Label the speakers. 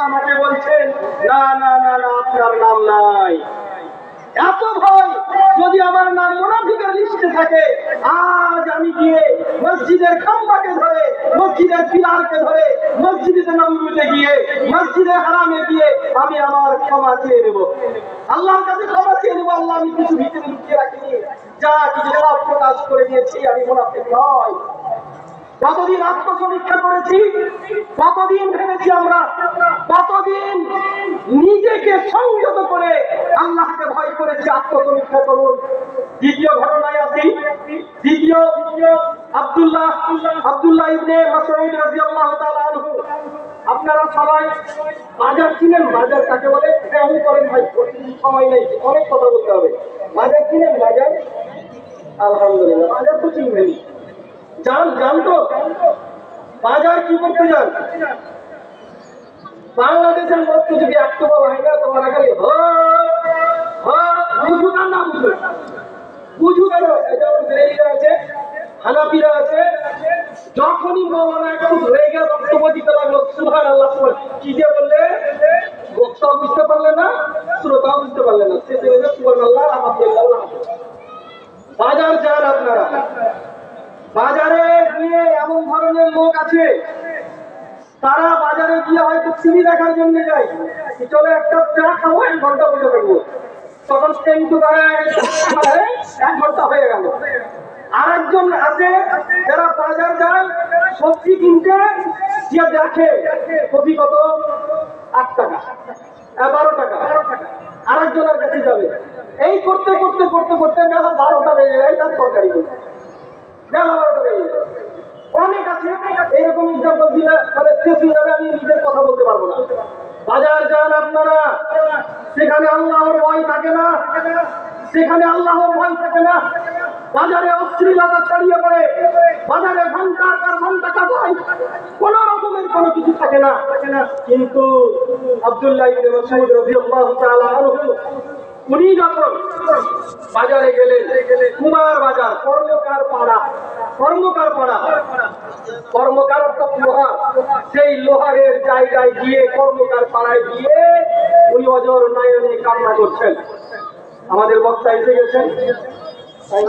Speaker 1: আমাকে বলছেন, না না না না, আপনার নাম নাই। এত ভয় যদি আমার নাম মুনাফিকের লিস্টে থাকে, আজ আমি গিয়ে মসজিদের খাম্বাকে ধরে, মসজিদের পিলারকে ধরে, মসজিদে নবীতে গিয়ে, মসজিদে হারামে গিয়ে আমি আমার ক্ষমা চেয়ে নেব। আল্লাহর কাছে ক্ষমা চেয়ে নেব, আল্লাহ আমি কিছু ভিতরে লুকিয়ে রাখিনি। যা কিছু সব প্রকাশ করে দিয়েছি, আমি মুনাফিক নয় কতদিন আত্মসমীক্ষা করেছি কতদিন ভেবেছি আমরা কতদিন নিজেকে সংযত করে আল্লাহকে ভয় করেছি আত্মসমীক্ষা করুন। দ্বিতীয় ঘটনায় আসি। দ্বিতীয় আব্দুল্লাহ আব্দুল্লাহ ইবনে মাসউদ রাদিয়াল্লাহু তাআলা আপনারা সবাই বাজার চিনেন বাজার কাকে বলে? হ্যাঁ আমি করেন ভাই সময় নেই, অনেক কথা বলতে হবে। বাজার চিনেন বাজার আলহামদুলিল্লাহ বাজার তো চিনবেনই। যান যান তো। বাজার কি করতে যান? বাংলাদেশের মধ্যে যদি একটু বলা হয় না তোমার বুঝু না না বুঝু। বুঝু কেন? যেমন আছে, হানাফিরা আছে। যখনই মৌলানা একটু ধরে গিয়ে বক্তব্য দিতে লাগল সুহান আল্লাহ কি যে বললে? বক্তাও বুঝতে পারলে না, শ্রোতাও বুঝতে পারলে না। সে সুহান আল্লাহ আলহামদুলিল্লাহ। বাজার যান আপনারা। বাজারে গিয়ে এমন ধরনের লোক আছে, তারা বাজারে গিয়ে হয়তো সিঁড়ি দেখার জন্য যায় চলে একটা চা খাব, এক ঘণ্টা বসে থাকব। তখন কিন্তু এক ঘণ্টা হয়ে গেল। আরেকজন আছে, যারা বাজার যায়, সবজি কিনতে, গিয়ে দেখে, কপি কত? আট টাকা বারো টাকা। আরেকজনের কাছে যাবে। এই করতে করতে করতে করতে বারোটা বেজে যায়, তার তরকারি অনেক আছে, এরকম এক্সাম্পল দিলে মানে শেষ হয়ে আমি নিজের কথা বলতে পারব না। বাজার যান আপনারা, সেখানে আল্লাহর ভয় থাকে না, সেখানে আল্লাহর ভয় থাকে না। বাজারে অশ্লীলতা ছড়িয়ে পড়ে, বাজারে ঘণ্টা পর ঘণ্টা কাটায় কোন রকমের কোনো কিছু থাকে না। কিন্তু আব্দুল্লাহ ইবনে মাসউদ রাদিয়াল্লাহু তাআলা আনহু উনি যখন বাজারে গেলেন কুমার বাজার, কর্মকার পাড়া কর্মকার পাড়া। কর্মকার অর্থাৎ লোহা সেই লোহারের জায়গায় গিয়ে কর্মকার পাড়ায় গিয়ে উনি অজর নয়নে কামনা করছেন। আমাদের বক্তা এসে গেছেন। তাই।